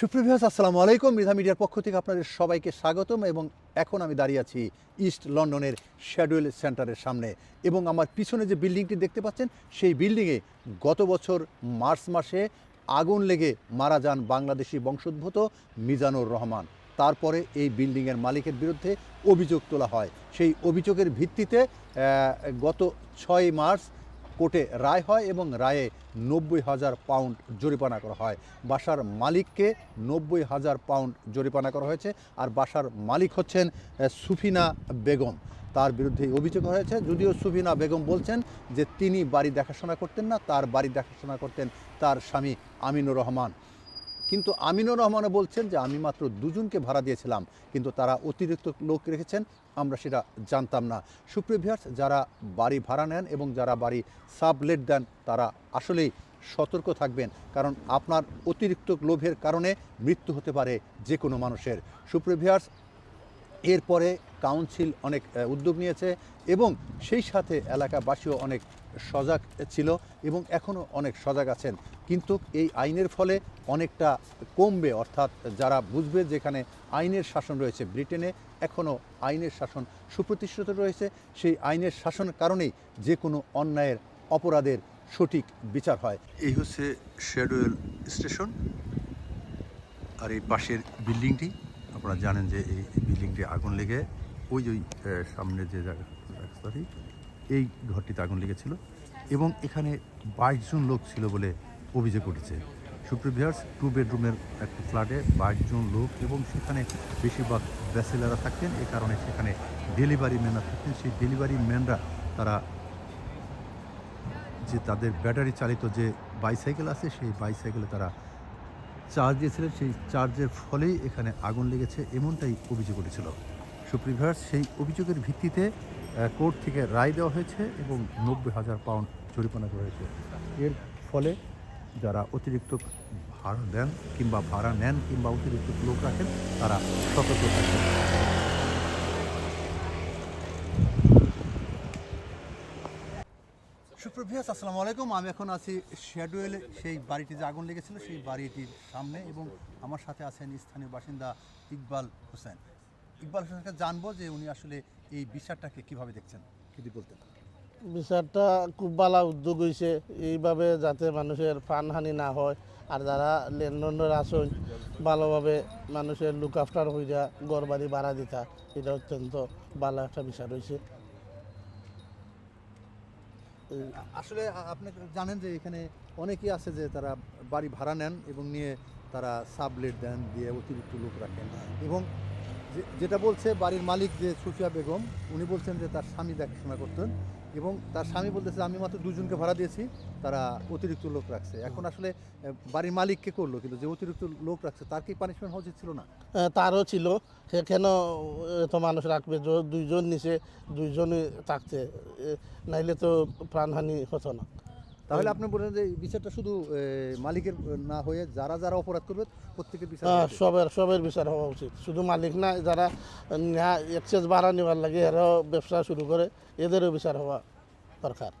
সুপ্রভিয়াস আসসালামু আলাইকুম। মৃধা মিডিয়ার পক্ষ থেকে আপনাদের সবাইকে স্বাগতম এবং এখন আমি দাঁড়িয়ে আছি ইস্ট লন্ডনের শ্যাডুয়েল সেন্টারের সামনে এবং আমার পিছনে যে বিল্ডিংটি দেখতে পাচ্ছেন, সেই বিল্ডিংয়ে গত বছর মার্চ মাসে আগুন লেগে মারা যান বাংলাদেশি বংশোদ্ভূত মিজানুর রহমান। তারপরে এই বিল্ডিংয়ের মালিকের বিরুদ্ধে অভিযোগ তোলা হয়। সেই অভিযোগের ভিত্তিতে গত ছয় মার্চ কোর্টে রায় হয় এবং রায়ে নব্বই হাজার পাউন্ড জরিমানা করা হয়। বাসার মালিককে নব্বই হাজার পাউন্ড জরিমানা করা হয়েছে আর বাসার মালিক হচ্ছেন সুফিনা বেগম। তার বিরুদ্ধে অভিযোগ হয়েছে, যদিও সুফিনা বেগম বলছেন যে তিনি বাড়ি দেখাশোনা করতেন না, তার বাড়ি দেখাশোনা করতেন তার স্বামী আমিনুর রহমান। কিন্তু আমিনুর রহমানও বলছেন যে আমি মাত্র দুজনকে ভাড়া দিয়েছিলাম, কিন্তু তারা অতিরিক্ত লোক রেখেছেন, আমরা সেটা জানতাম না। সুপ্রিভিয়ার্স যারা বাড়ি ভাড়া নেন এবং যারা বাড়ি সাবলেট দেন, তারা আসলেই সতর্ক থাকবেন, কারণ আপনার অতিরিক্ত লোভের কারণে মৃত্যু হতে পারে যে কোনো মানুষের। সুপ্রিভিয়ার্স এরপরে কাউন্সিল অনেক উদ্যোগ নিয়েছে এবং সেই সাথে এলাকাবাসীও অনেক সজাগ ছিল এবং এখনও অনেক সজাগ আছেন। কিন্তু এই আইনের ফলে অনেকটা কমবে, অর্থাৎ যারা বুঝবে যেখানে আইনের শাসন রয়েছে ব্রিটেনে এখনও আইনের শাসন সুপ্রতিষ্ঠিত রয়েছে। সেই আইনের শাসন কারণেই যে কোনো অন্যায়ের অপরাধের সঠিক বিচার হয়। এই হচ্ছে শেডুয়েল স্টেশন, আর এই পাশের বিল্ডিংটি। আপনারা জানেন যে এই বিল্ডিংটি আগুন লেগে ওই ওই, সামনে যে রাস্তাটি এই ঘরটিতে আগুন লেগেছিল এবং এখানে বাইশ জন লোক ছিল বলে অভিযোগ উঠেছে। সুপ্রিভিয়ার্স টু বেডরুমের একটা ফ্ল্যাটে বাইশ জন লোক এবং সেখানে বেশিরভাগ ব্যাচেলাররা থাকতেন। এ কারণে সেখানে ডেলিভারি ম্যানরা থাকতেন। সেই ডেলিভারি ম্যানরা তারা যে তাদের ব্যাটারি চালিত যে বাইসাইকেল আছে সেই বাইসাইকেলে তারা চার্জ দিয়েছিলেন, সেই চার্জের ফলেই এখানে আগুন লেগেছে, এমনটাই অভিযোগ উঠেছিল। সুপ্রিভার্স সেই অভিযোগের ভিত্তিতে কোর্ট থেকে রায় দেওয়া হয়েছে এবং নব্বই হাজার পাউন্ড জরিমানা করা হয়েছে। এর ফলে যারা অতিরিক্ত ভাড়া দেন কিংবা ভাড়া নেন কিংবা অতিরিক্ত লোক রাখেন, তারা সতর্ক থাকবেন সুপ্রভিয়াস আসসালামু আলাইকুম। আমি এখন আছি শ্যাডুয়েলে সেই বাড়িটি যে আগুন লেগেছিল, সেই বাড়িটির সামনে এবং আমার সাথে আছেন স্থানীয় বাসিন্দা ইকবাল হোসেন। ইকবাল হোসেনকে জানব যে উনি আসলে এই বিচারটাকে কীভাবে দেখছেন, যদি বলতেন। বিচারটা খুব ভালো উদ্যোগ হয়েছে এইভাবে যাতে মানুষের প্রাণহানি না হয় আর যারা লেনদেনের আসন ভালোভাবে মানুষের লুক আফটার হইয়া ঘর বাড়ি ভাড়া দিতা, এটা অত্যন্ত ভালো একটা বিচার হয়েছে আসলে আপনি জানেন যে এখানে অনেকেই আছে যে তারা বাড়ি ভাড়া নেন এবং নিয়ে তারা সাবলেট দেন দিয়ে অতিরিক্ত লোক রাখেন। এবং যেটা বলছে বাড়ির মালিক যে সুফিয়া বেগম উনি বলছেন যে তার স্বামী দেখাশোনা করতেন এবং তার স্বামী বলতেছে আমি মাত্র দুজনকে ভাড়া দিয়েছি তারা অতিরিক্ত লোক রাখছে। এখন আসলে বাড়ির মালিককে করল কিন্তু যে অতিরিক্ত লোক রাখছে তার কি পানিশমেন্ট হওয়া ছিল না? তারও ছিল। সেখানেও এত মানুষ রাখবে? দুইজন নিচে দুইজনই থাকতে এ, নাইলে তো প্রাণহানি হতো না। তাহলে আপনি বলেন যে বিচারটা শুধু মালিকের না হয়ে যারা যারা অপরাধ করবে প্রত্যেকের বিচার হ্যাঁ। সবের সবের বিচার হওয়া উচিত। শুধু মালিক না যারা এক্সেস ভাড়া নেওয়ার লাগে এরাও ব্যবসা শুরু করে এদেরও বিচার হওয়া দরকার।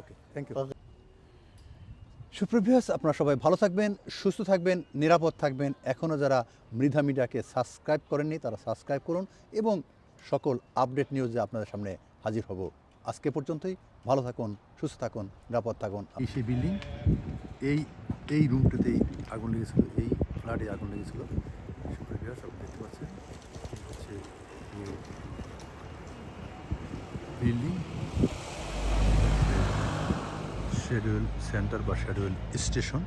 Okay thank you. সুপ্রভিয়াস আপনারা সবাই ভালো থাকবেন সুস্থ থাকবেন নিরাপদ থাকবেন। এখনও যারা মৃধা মিডিয়াকে সাবস্ক্রাইব করেননি তারা সাবস্ক্রাইব করুন এবং সকল আপডেট নিউজে আপনাদের সামনে হাজির হব। আজকে পর্যন্তই ভালো থাকুন, সুস্থ থাকুন, নিরাপদ থাকুন। সেই বিল্ডিং এই এই রুমটাতেই আগুন লেগেছিল, এই ফ্ল্যাটে আগুন লেগেছিল। সব দেখতে পাচ্ছেন বিল্ডিং শেডিউল সেন্টার বা শেডিউল স্টেশন